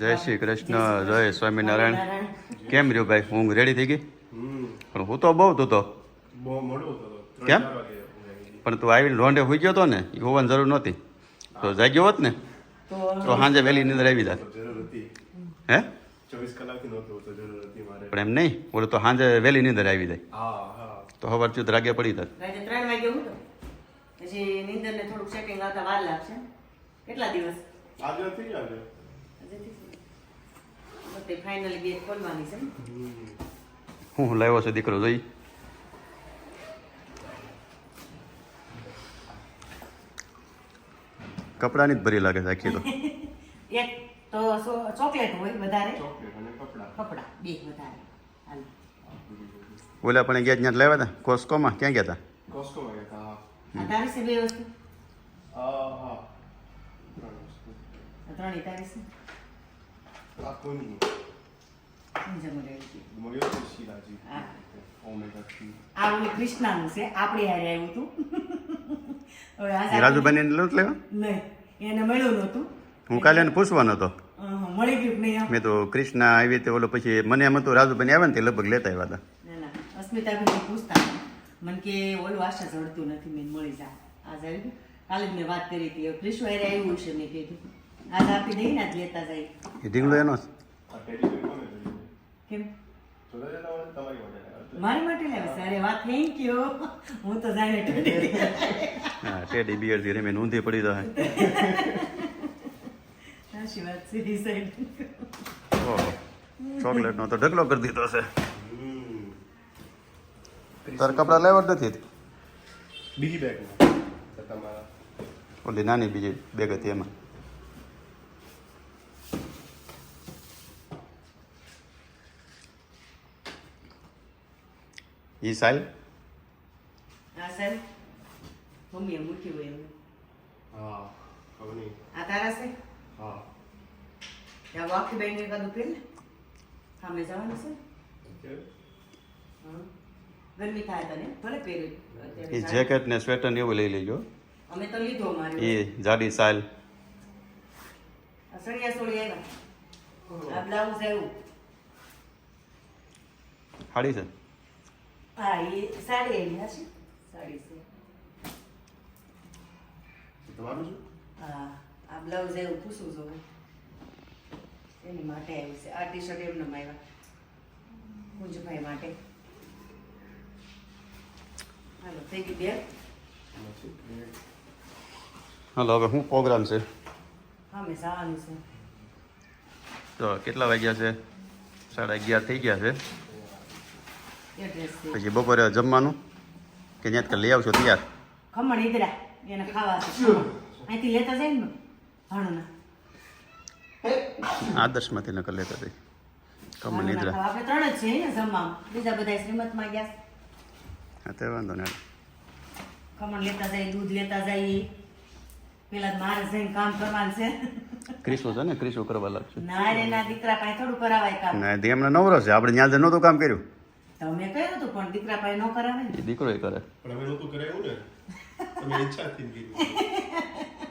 જય શ્રી કૃષ્ણ જય સ્વામિનારાયણ. કેમ રહ્યો ભાઈ? ઊંઘ રેડી થઈ ગઈ? પણ હું તો બહુ તું. તો કેમ? આવી. પણ તું આવીને લોંઢે હોઈ ગયો હતો ને એ હોવાની જરૂર નહોતી. તો જાગ્યો હોત ને તો સાંજે વહેલી નીંદર આવી જાય તો જરૂર હતી. હે? ચોવીસ કલાકથી નહોતું તો જરૂર હતી મારે. પણ એમ નહીં ઓલું તો સાંજે વહેલી નીંદર આવી જાય. તો હવાર ચૂત રાગે પડી જાય ત્રણ વાગે હું પછી નીંદર ને થોડુંક સેટિંગ આવતા વાર લાગશે. કેટલા દિવસ? આજે હતી આજે. તે ફાઇનલી ગેટ ખોલવાની છે હું હું લાવ્યો છે દીકરો જોઈ. કપડાની જ ભરી લાગે છે આખી તો એક તો ચોકલેટ હોય વધારે. ચોકલેટ અને કપડાં. કપડા બે વધારે. હાલો. ઓલા પણ ગયા ત્યાં લાવ્યા હતા? કોસ્કોમાં? ક્યાં ગયા હતા? કોસ્કોમાં ગયા હતા આ તારી છે બે વસ્તુ. હા હા. ત્રણ વસ્તુ. તારી છે આ કોની સમજા મને છે. શીલાજી ઓમેગા થ્રી આ ઓલી કૃષ્ણાનું છે આપણે હારે આવ્યું હતું હવે આ એ રાજુભાઈને નહોતું લેવા નહીં એને મળ્યું નહોતું હું કાલે એને પૂછવાનો હતો મળી ગયું કે નહીં મેં તો કૃષ્ણ આવી રીતે ઓલો પછી મને એમ હતું રાજુભાઈ આવ્યા ને તે લગભગ લેતા આવ્યા હતા ના ના અસ્મિતાબેન પૂછતા મને કે ઓલું આશા જડતું નથી મેં મળી જા આ જાય કાલે જ મેં વાત કરી હતી કૃષ્ણ હારે આવ્યું છે મેં કીધું આજ આપી દઈ ને લેતા જાય. એ ઢીંગલો એનો જ. કેમ. મારી માટે લાવે અરે વાત થેન્ક યુ હું તો જાણે હા ટેડી બિયર ધીરે રમીને ઊંધી પડી જાય. સાચી વાત છે ઈ સાઈડ ઓહો ચોકલેટનો તો ઢગલો કરી દીધો છે. તાર કપડાં લેવા જ નથી બીજી તમારા. ઓલી નાની બીજી બેગ હતી એમાં. ઈ સાલ હા સર મમ્મીએ મૂક્યું હોય એમ હા ખબર નહીં આ તારા છે હા ત્યાં આખી બેન એકાદું પહેર ને સામે જવાનું છે હં. ગરમી થાય તને ભલે પહેર્યું એ જેકેટ ને સ્વેટર ને એવું લઈ લેજો અમે તો લીધો માર્યો એ જાડી સાલ આ સળિયા સોળી આવ્યા આ બ્લાઉઝ આવ્યું સાડી છે હા એ સાડી આવી હા છે સાડી છે. તમારું શું? હા આ બ્લાઉઝ એવું પૂછવું છું. એની માટે આવ્યું છે. આ ટી શર્ટ એમને આવ્યા કુંજભાઈ માટે. હાલો થઈ ગઈ બે હાલો હવે શું પ્રોગ્રામ છે? હા મેં જવાનું છે. તો કેટલા વાગ્યા છે? સાડા અગિયાર થઈ ગયા છે છે. પછી બપોરે જમવાનું? કે ત્યાં લઈ આવશો તૈયાર? ખમણ ઈદરા એને ખાવા અહીંથી લેતા જાય ને ભાણુના. આદર્શમાંથી નકર લેતા જઈ ખમણ ઈદરા આપણે ત્રણ જ છે ને જમવામાં. બીજા બધા શ્રીમતમાં ગયા. હા તે વાંધો નહીં. ખમણ લેતા જાય દૂધ લેતા જાય. પેલા મારે જઈને કામ કરવાનું છે. ક્રિસો છે ને? ક્રિસો કરવા લાગશે. ના રે ના દીકરા પાસે થોડું કરાવાય કામ. ના એમને નવરો છે. આપણે ત્યાં જ નહોતું કામ કર્યું. તમે કહ્યું હતું પણ દીકરા પાસે ન કરાવે ને. એ દીકરો કરે. પણ હવે નહોતું કરાયું ને. તમે ઈચ્છાથી કીધું.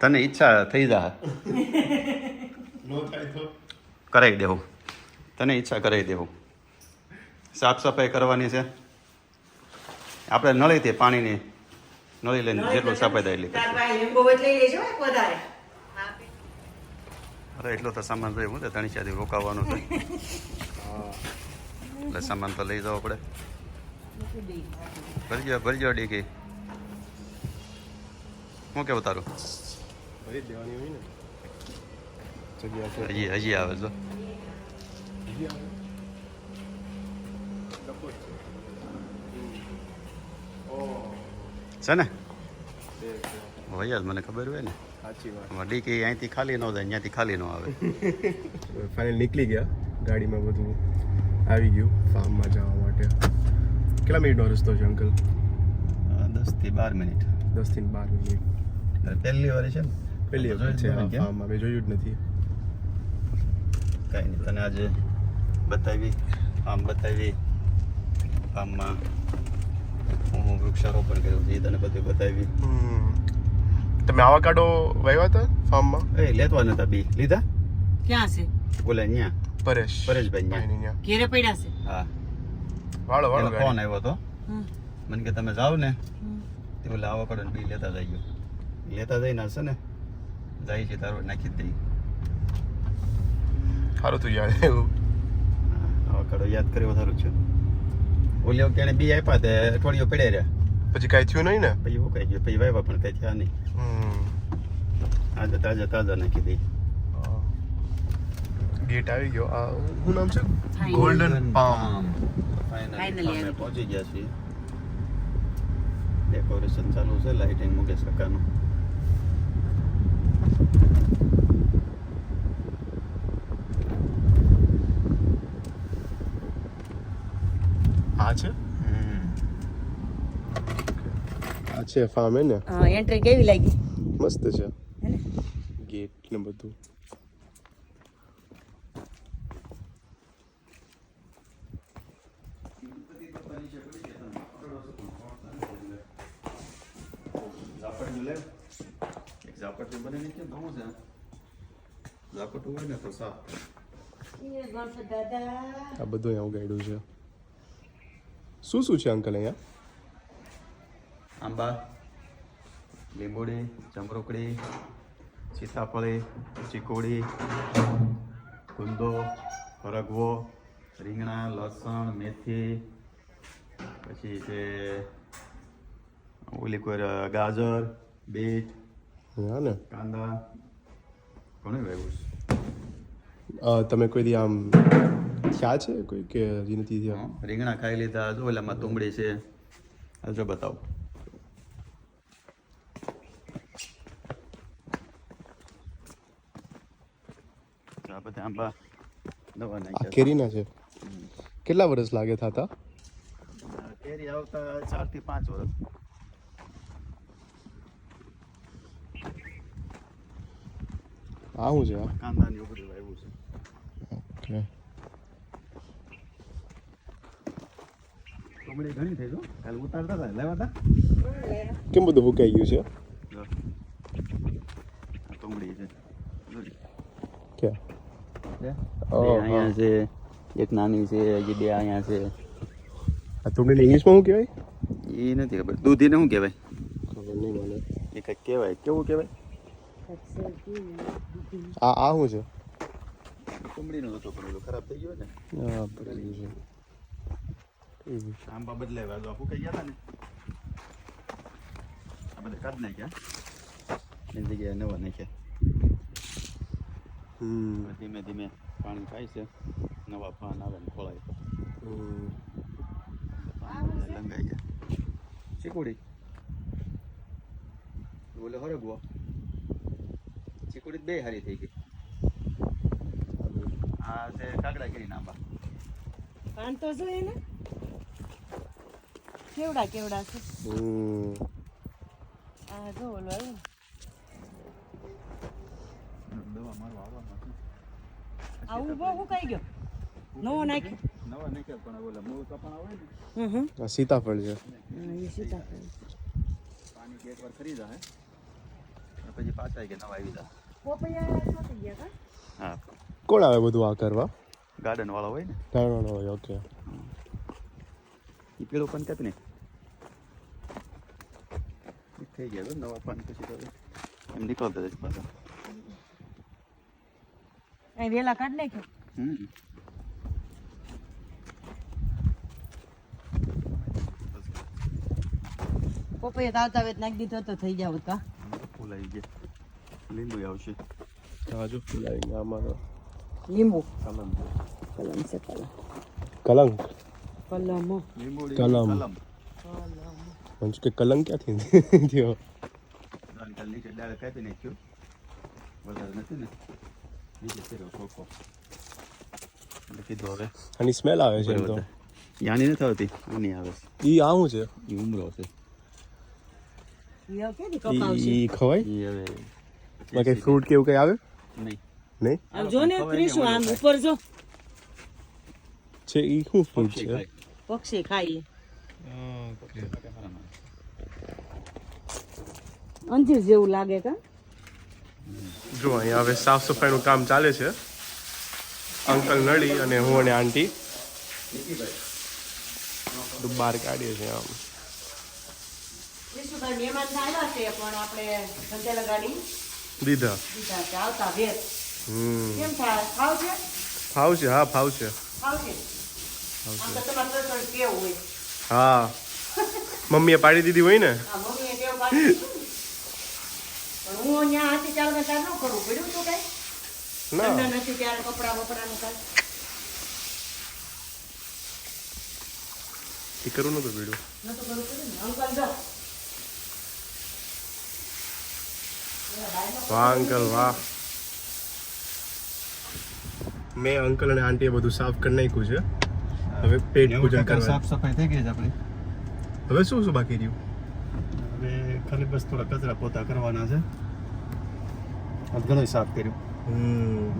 તને ઈચ્છા થઈ જા નો થાય તો? કરાવી દેવું તને ઈચ્છા કરાવી દેવું સાફ સફાઈ કરવાની છે. આપણે નળીથી પાણીની નળી લઈને જેટલું સફાઈ થાય એટલી અરે એટલો તો સામાન રહ્યો હું તો ત્રણ ચાર દિવસ રોકાવાનું છે. એટલે સામાન તો લઈ જાઓ આપણે ભરજો ભરજો ડીકી. શું કેવું તારું? ભરી દેવાની હોય ને. જગ્યા છે. હજી હજી આવે જ છે. ઓહ, છે ને? જ મને ખબર હોય ને. સાચી વાત. આમાં ડીકી અહીંથી ખાલી ન જાય અહીંયાથી ખાલી ન આવે. ફાઇનલ નીકળી ગયા ગાડીમાં બધું. આવી ગયું ફાર્મમાં જવા માટે. કેટલા મિનિટનો રસ્તો છે અંકલ? દસથી બાર મિનિટ. દસથી બાર મિનિટ. પહેલી વાર છે ને? પહેલી વાર છે ફાર્મમાં મેં જોયું જ નથી. કાંઈ નહીં તને આજે બતાવી ફાર્મ બતાવી ફાર્મમાં હું વૃક્ષારોપણ કર્યું છે એ તને બધું બતાવી. તમે આવાકાડો વાવ્યા હતા ફાર્મમાં? એ લેતવા નતા બી. લીધા? ક્યાં છે? બોલે ન્યા પરેશ. પરેશભાઈ ન્યા. ઘેરે પડ્યા છે. હા. વાળો વાળો ફોન આવ્યો હતો. મન કે તમે જાઓ ને. તે ઓલા આવો કરો ને બી લેતા જઈયો લેતા જઈને હશે ને? જાય છે તારો નાખી દઈ સારું તું યાદ એવું આવા કરો યાદ કર્યો સારું છે. ઓલ્યો કેણે બી આપ્યા તે અઠવાડિયો પડ્યા રહ્યા. પછી કાંઈ થયું નહીં ને? પછી હું કઈ ગયું પછી વાયવા પણ કઈ થયા નહીં. હમ. આજે તાજા તાજા નાખી દઈ ગેટ આવી ગયો. આ શું નામ છે? ગોલ્ડન પામ ફાઇનલી અમે પહોંચી ગયા છીએ. ડેકોરેશન ચાલુ છે લાઇટિંગ મુકેશ કાકાનું આ છે? આ છે ફાર્મ હે ને? એન્ટ્રી કેવી લાગી? મસ્ત છે. ગેટ ને બધું. ઝાપટ લે. એક ઝાપટ બને નહીં કે બહુ છે. ઝાપટ હોય ને તો સાફ આ બધું અહીંયા ઉગાડ્યું છે. શું શું છે અંકલ અહીંયા? આંબા લીંબોડી ચમરોકડી સીતાફળી ચીકોડી ગુંદો ફરગવો રીંગણા લસણ મેથી પછી છે ઓલી કોઈ ગાજર બીટ હા ને કાંદા ઘણું વાવ્યું તમે કોઈ દી આમ ખ્યા છે કોઈ કે હજી નથી થયા રીંગણા ખાઈ લીધા જો ઓલામાં તુંબડી છે હાલ જો બતાવો બધા આંબા નવા નાખ્યા કેરીના છે કેટલા વર્ષ લાગે થતા કેરી આવતા ચારથી પાંચ વર્ષ આ શું છે કાંદા ને એવું બધું વાવ્યું છે. ઓકે. તુંબડી ઘણી થઈ જો કાલ ઉતારતા હતા લેવા કેમ બધું ભૂકાઈ ગયું છે? જો. છે. ઓહો. અહીંયા છે એક નાની છે હજી બે અહીંયા છે. આ તુંડીને ઇંગ્લિશમાં શું કહેવાય? એ નથી ખબર. દૂધીને શું કહેવાય? ખબર નહીં મને. એ કંઈક કહેવાય. કેવું કહેવાય? આ આ શું કુંબડીનો હતો પણ ખરાબ થઈ ગયો ને. છે હા છે. એવું છે. આંબા બદલાવ્યા જો આપું કઈ ગયા ને? આ બધા કાઢ નાખ્યા એની જગ્યાએ નવા નાખ્યા. હમ. ધીમે ધીમે પાણી થાય છે નવા પાન આવે ને ખોળાય. લંગાઈ ગયા. ચીકુડી બોલે હરગવો? ચીકુડી બે હારી થઈ ગઈ. આ છે કાગડા કેરીના આંબા પાન તો જોઈએ ને. કેવડા કેવડા છે. આ જો ઓલો આવ્યો દવા મારવા આવવાનો આવું આ ઊભો કઈ ગયો? નવો નાખ્યો? નવા નાખ્યો પણ ઓલા મૂળ કપાણા આવે ને. હમ આ સીતાફળ છે. એ સીતાફળ પાણી એક વાર ખરી હે. પછી પાછા કે નવા આવી કા હા કોણ આવે બધું આ કરવા? ગાર્ડન વાળા હોય ને. જાણવાનો હોય ઓકે એ પેલું પણ કાપી ને થઈ ગયા તો નવા પાણી પછી તો એમ નીકળતા જ પાછા. અહીં વેલા કાઢ નાખ્યો? હમ. પોપૈયા તાવતા વેત નાખી દીધો તો થઈ જાવ કા ફૂલ આવી ગયા. લીંબુ આવશે તાજો ફૂલાઈ ગયા આમાં લીંબુ કલમ કલમ છે કલમ કલંક કલમો લીંબુડી કલમ. કલમ મને કે કલંક ક્યાંથી થયો અંકલ નીચે ડાળ કાપી નાખ્યું વધારે નથી ને નીચે ખોખો એટલે કીધું હવે આની સ્મેલ આવે છે એમ તો યાની નથી આવતી આની આવે છે ઈ આ શું છે એ ઉમરો છે ઈ ઈ ખવાય એ હવે માં કઈ ફ્રૂટ કે એવું કઈ આવે? નહીં. નહીં? આમ જો ને ત્રીસું આમ ઉપર જો. છે ઈ શું ફ્રૂટ છે? પક્ષી ખાઈ અંજીર જેવું લાગે કા? જો અહીંયા હવે સાફ સફાઈનું કામ ચાલે છે. અંકલ નળી અને હું અને આંટી બહાર કાઢીએ છીએ આમ. મહેમાન આવ્યા છે પણ આપણે ધંધે ગાડી દીધા આવતા કેમ થાય? ફાવશે? હા ફાવશે. હા. મમ્મીએ પાડી દીધી હોય ને? હું હતી ત્યાં ન? કરવું પડ્યું તું કઈ? ના. નથી ત્યારે કપડા બપડાનું કાંઈ? એ કરું નતું પીડું નતું કરું પડ્યું ને? અંકલ જો. વાહ અંકલ વાહ. મેં અંકલ અને આંટીએ બધું સાફ કરી નાખ્યું છે. હવે પેટ પૂજન કરવા. સાફ સફાઈ થઈ ગઈ છે આપણી. હવે શું શું બાકી રહ્યું? હવે ખાલી બસ થોડા કચરા પોતા કરવાના છે. ઘણું સાફ કર્યું.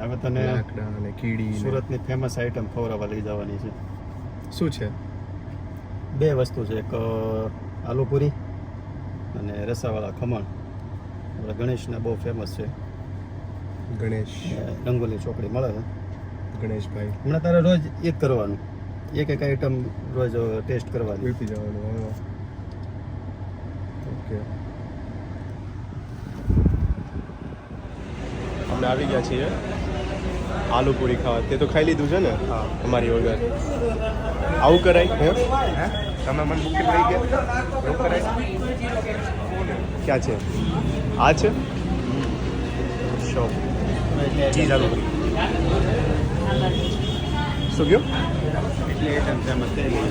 હવે તને અને કીડી સુરતની ફેમસ આઈટમ ખવડાવવા લઈ જવાની છે. શું છે? બે વસ્તુ છે. એક આલુ આલુપુરી અને રસાવાળા ખમણ. ગણેશના બહુ ફેમસ છે. ગણેશ. રંગોલી ચોકડી મળે છે. ગણેશભાઈ. હમણાં તારે રોજ એક કરવાનું. એક એક આઈટમ રોજ ટેસ્ટ કરવાની. વીપી જવાનું ઓકે. અમે આવી ગયા છીએ. આલુ પૂરી ખાવા. તે તો ખાઈ લીધું છે ને? હા. અમારી ઓર્ડર આવું કરાય? હે? તમે મને બુકિંગ લઈ ગયા? કરાય. ક્યાં છે? આ છે શોપ ચીઝ આલુ પૂરી શું કહ્યું એટલી આઈટમ ફેમસ થઈ ગઈ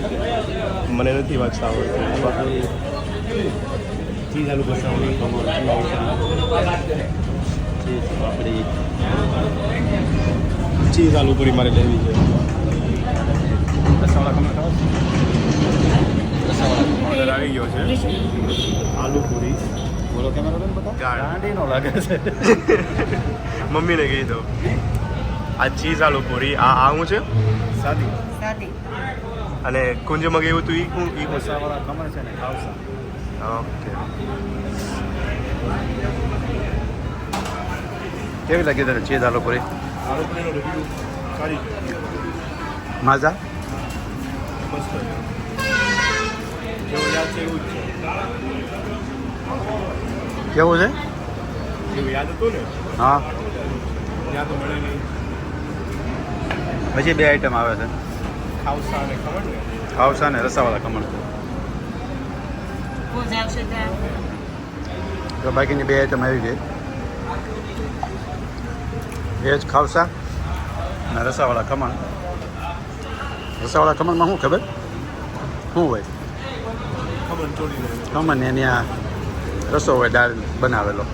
મને નથી વાંચતા આવડતું ચીઝ આલુ કસાવડી ખમણ ચીઝ પાપડી ચીઝ આલુ પૂરી મારે લેવી છે રસાવાળા ખમણ ખાવા ઓર્ડર આવી ગયો છે આલુ પૂરી બોલો કેમેરા બેન બતા. ગાંડીનો લાગે છે. મમ્મીને કહી દો આ ચીઝ આલુ પૂરી આ આ હું છે? સાદી. સાદી. અને કુંજમાં એવું તું ઈ હું ઈ હું છે? રસાવાળા ખમણ છે ને ખાવસા. ઓકે. કેવી લાગી તને ચીઝ આલુ પૂરી? આલુ પૂરીનો રિવ્યુ સારી. મજા? મસ્ત છે. જેવું યાદ છે એવું જ છે. કેવું છે? જેવું યાદ હતું ને? હા. પછી બે આઈટમ આવે છે. ખાવસા ને? રસાવાળા ખમણ. ભોજ આવશે ત્યાં? તો બાકીની બે આઈટમ આવી ગઈ. વેજ ખાવસા અને રસાવાળા ખમણ. રસાવાળા ખમણમાં શું ખબર? શું હોય? ખમણ ને એની આ રસો હોય દાળ બનાવેલો.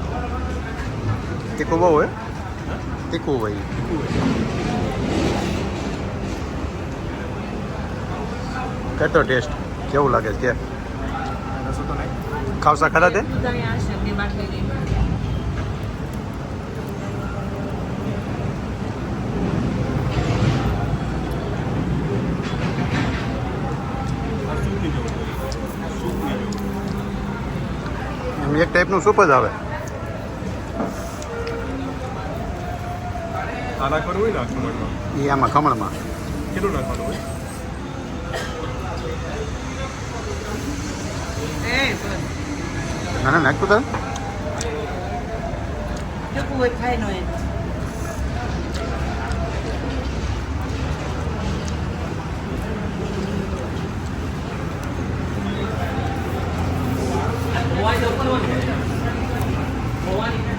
તીખું બહુ હોય તીખું હોય. કેટલો ટેસ્ટ કેવું લાગે છે? કે રસો ખાવસા ખરા તે અહીંયા હશે બે બાટલી લઈને આ સૂપની જેવું સૂપની જેવું એમ એક ટાઈપનું સૂપ જ આવે? આ નાખવાનું હોય ને આ ખમણમાં? એ આમાં ખમણમાં. કેટલું નાખવાનું હોય? એ બસ ના ના નાખતું તારે? ટેકું હોય ખાઈ નો એમ.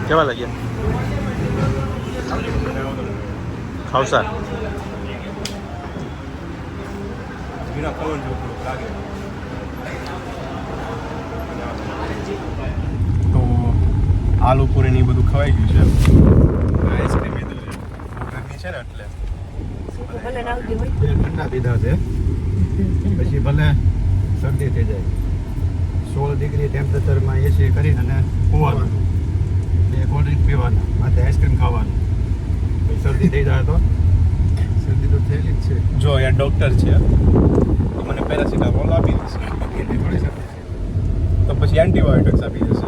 કેવા લાગ્યા? ખાવસા. તો આલુ પૂરી ને એ બધું ખવાઈ ગયું છે. આઈસ્ક્રીમ લીધું છે. ગરમી છે ને એટલે. ઠંડા પીધા છે. પછી ભલે શરદી થઈ જાય. સોળ ડિગ્રી ટેમ્પરેચરમાં એસી કરીને અને હોવાનું. બે કોલ્ડ ડ્રિંક પીવાના માથે આઈસ્ક્રીમ ખાવાની. પછી શરદી થઈ જાય તો? શરદી તો થયેલી જ છે. જો યાર ડૉક્ટર છે. તો મને પેરાસિટામોલ આપી દેશે. તો પછી એન્ટીબાયોટિક્સ આપી દેશે.